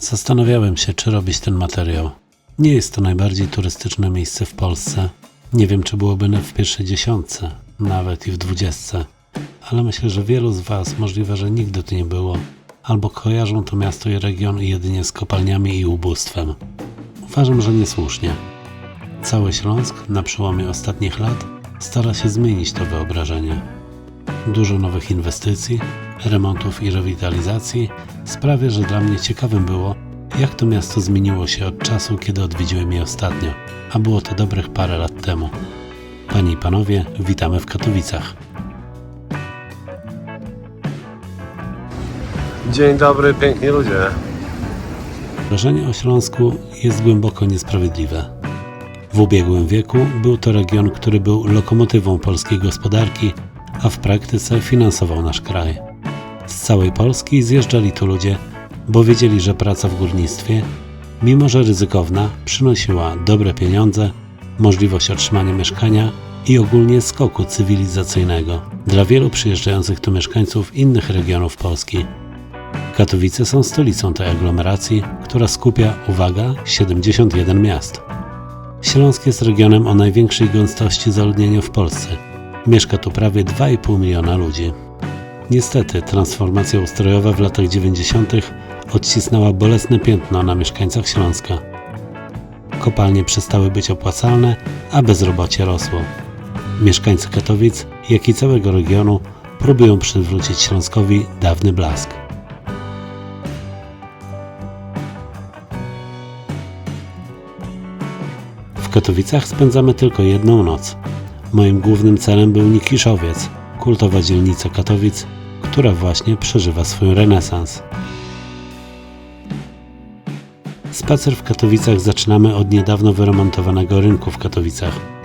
Zastanawiałem się, czy robić ten materiał. Nie jest to najbardziej turystyczne miejsce w Polsce. Nie wiem, czy byłoby w pierwszej dziesiątce, nawet i w dwudziestce, ale myślę, że wielu z Was możliwe, że nigdy tu nie było, albo kojarzą to miasto i region jedynie z kopalniami i ubóstwem. Uważam, że niesłusznie. Cały Śląsk na przełomie ostatnich lat stara się zmienić to wyobrażenie. Dużo nowych inwestycji, remontów i rewitalizacji sprawia, że dla mnie ciekawym było, jak to miasto zmieniło się od czasu, kiedy odwiedziłem je ostatnio, a było to dobrych parę lat temu. Panie i panowie, witamy w Katowicach. Dzień dobry, piękni ludzie. Wrażenie o Śląsku jest głęboko niesprawiedliwe. W ubiegłym wieku był to region, który był lokomotywą polskiej gospodarki, a w praktyce finansował nasz kraj. Z całej Polski zjeżdżali tu ludzie, bo wiedzieli, że praca w górnictwie, mimo że ryzykowna, przynosiła dobre pieniądze, możliwość otrzymania mieszkania i ogólnie skoku cywilizacyjnego dla wielu przyjeżdżających tu mieszkańców innych regionów Polski. Katowice są stolicą tej aglomeracji, która skupia, uwaga, 71 miast. Śląsk jest regionem o największej gęstości zaludnienia w Polsce. Mieszka tu prawie 2,5 miliona ludzi. Niestety, transformacja ustrojowa w latach 90. odcisnęła bolesne piętno na mieszkańcach Śląska. Kopalnie przestały być opłacalne, a bezrobocie rosło. Mieszkańcy Katowic, jak i całego regionu, próbują przywrócić Śląskowi dawny blask. W Katowicach spędzamy tylko jedną noc. Moim głównym celem był Nikiszowiec, kultowa dzielnica Katowic, która właśnie przeżywa swój renesans. Spacer w Katowicach zaczynamy od niedawno wyremontowanego rynku w Katowicach.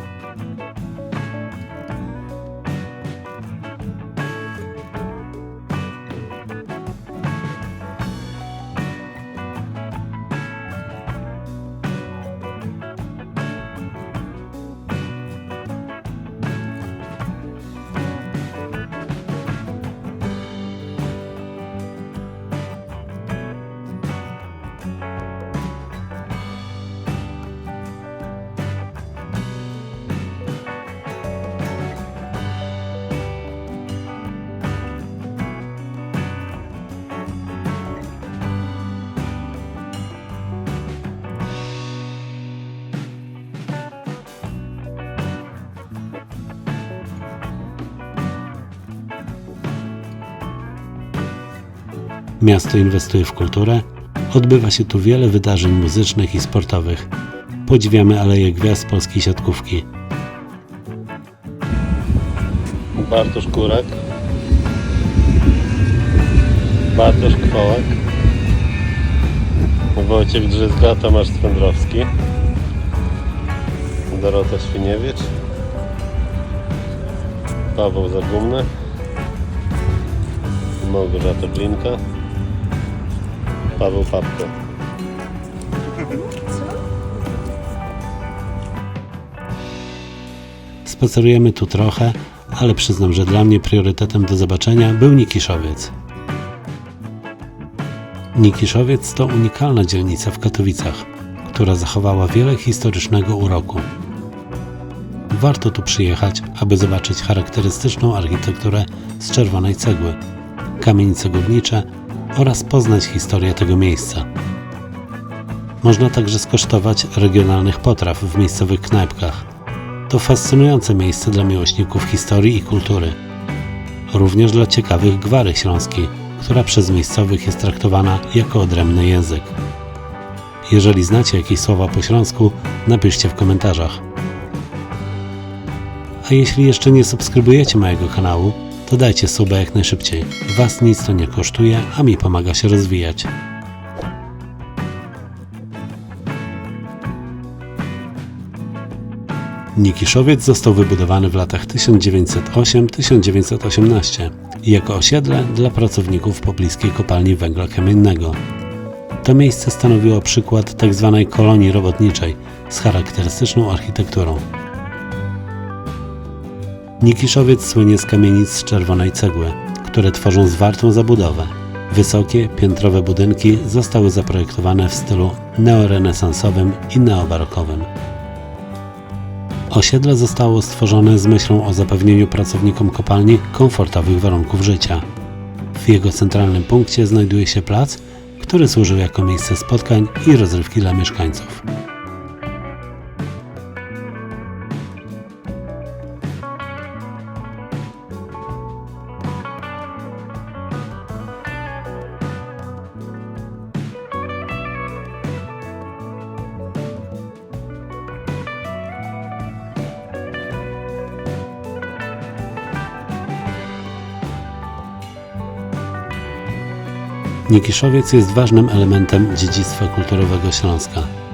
Miasto inwestuje w kulturę, odbywa się tu wiele wydarzeń muzycznych i sportowych. Podziwiamy Aleję Gwiazd polskiej siatkówki. Bartosz Kurek. Bartosz Kwołek. Wojciech Drzyzga, Tomasz Swędrowski. Dorota Świniewicz. Paweł Zagumny. Małgorzata Blinka. Paweł Papko. Spacerujemy tu trochę, ale przyznam, że dla mnie priorytetem do zobaczenia był Nikiszowiec. Nikiszowiec to unikalna dzielnica w Katowicach, która zachowała wiele historycznego uroku. Warto tu przyjechać, aby zobaczyć charakterystyczną architekturę z czerwonej cegły, kamienice górnicze oraz poznać historię tego miejsca. Można także skosztować regionalnych potraw w miejscowych knajpkach. To fascynujące miejsce dla miłośników historii i kultury. Również dla ciekawych gwary śląskiej, która przez miejscowych jest traktowana jako odrębny język. Jeżeli znacie jakieś słowa po śląsku, napiszcie w komentarzach. A jeśli jeszcze nie subskrybujecie mojego kanału, to dajcie suba jak najszybciej. Was nic to nie kosztuje, a mi pomaga się rozwijać. Nikiszowiec został wybudowany w latach 1908-1918 jako osiedle dla pracowników pobliskiej kopalni węgla kamiennego. To miejsce stanowiło przykład tzw. kolonii robotniczej z charakterystyczną architekturą. Nikiszowiec słynie z kamienic z czerwonej cegły, które tworzą zwartą zabudowę. Wysokie, piętrowe budynki zostały zaprojektowane w stylu neorenesansowym i neobarokowym. Osiedle zostało stworzone z myślą o zapewnieniu pracownikom kopalni komfortowych warunków życia. W jego centralnym punkcie znajduje się plac, który służył jako miejsce spotkań i rozrywki dla mieszkańców. Nikiszowiec jest ważnym elementem dziedzictwa kulturowego Śląska.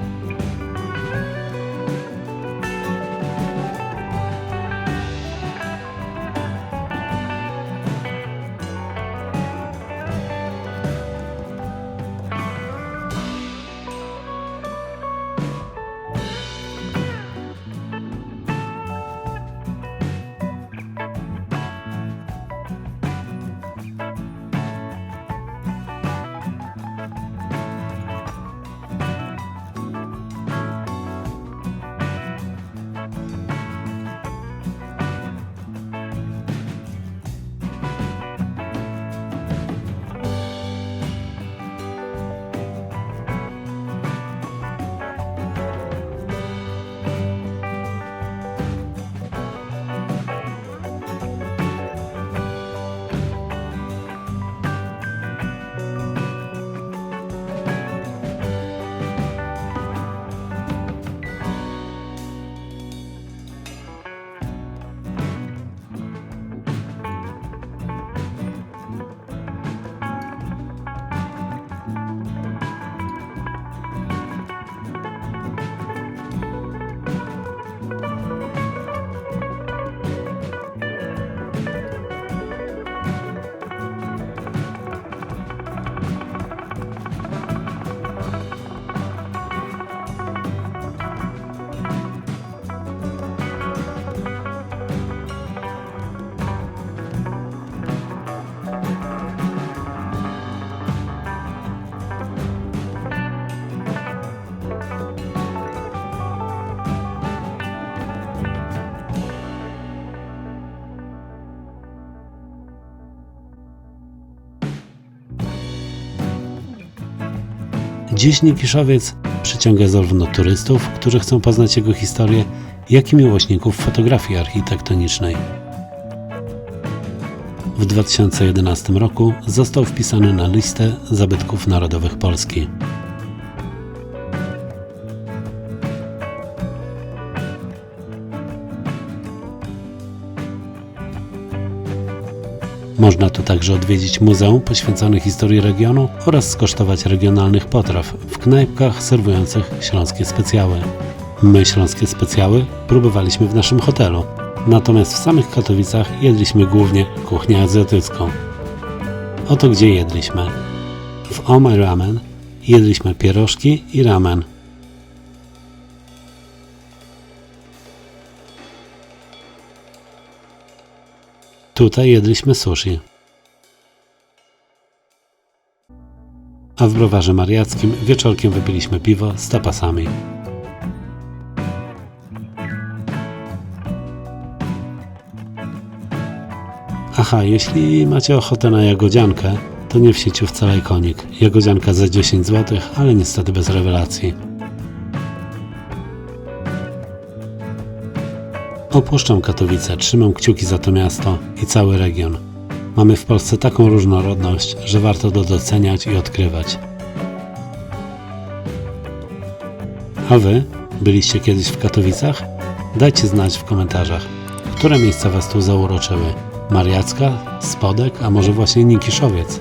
Dziś Nikiszowiec przyciąga zarówno turystów, którzy chcą poznać jego historię, jak i miłośników fotografii architektonicznej. W 2011 roku został wpisany na listę zabytków narodowych Polski. Można tu także odwiedzić muzeum poświęcone historii regionu oraz skosztować regionalnych potraw w knajpkach serwujących śląskie specjały. My śląskie specjały próbowaliśmy w naszym hotelu, natomiast w samych Katowicach jedliśmy głównie kuchnię azjatycką. Oto gdzie jedliśmy. W Omai Ramen jedliśmy pierożki i ramen. Tutaj jedliśmy sushi. A w browarze mariackim wieczorkiem wypiliśmy piwo z tapasami. Aha, jeśli macie ochotę na jagodziankę, to nie w sieciówce Lajkonik. Jagodzianka za 10 zł, ale niestety bez rewelacji. Opuszczam Katowice, trzymam kciuki za to miasto i cały region. Mamy w Polsce taką różnorodność, że warto to doceniać i odkrywać. A wy byliście kiedyś w Katowicach? Dajcie znać w komentarzach, które miejsca was tu zauroczyły. Mariacka, Spodek, a może właśnie Nikiszowiec?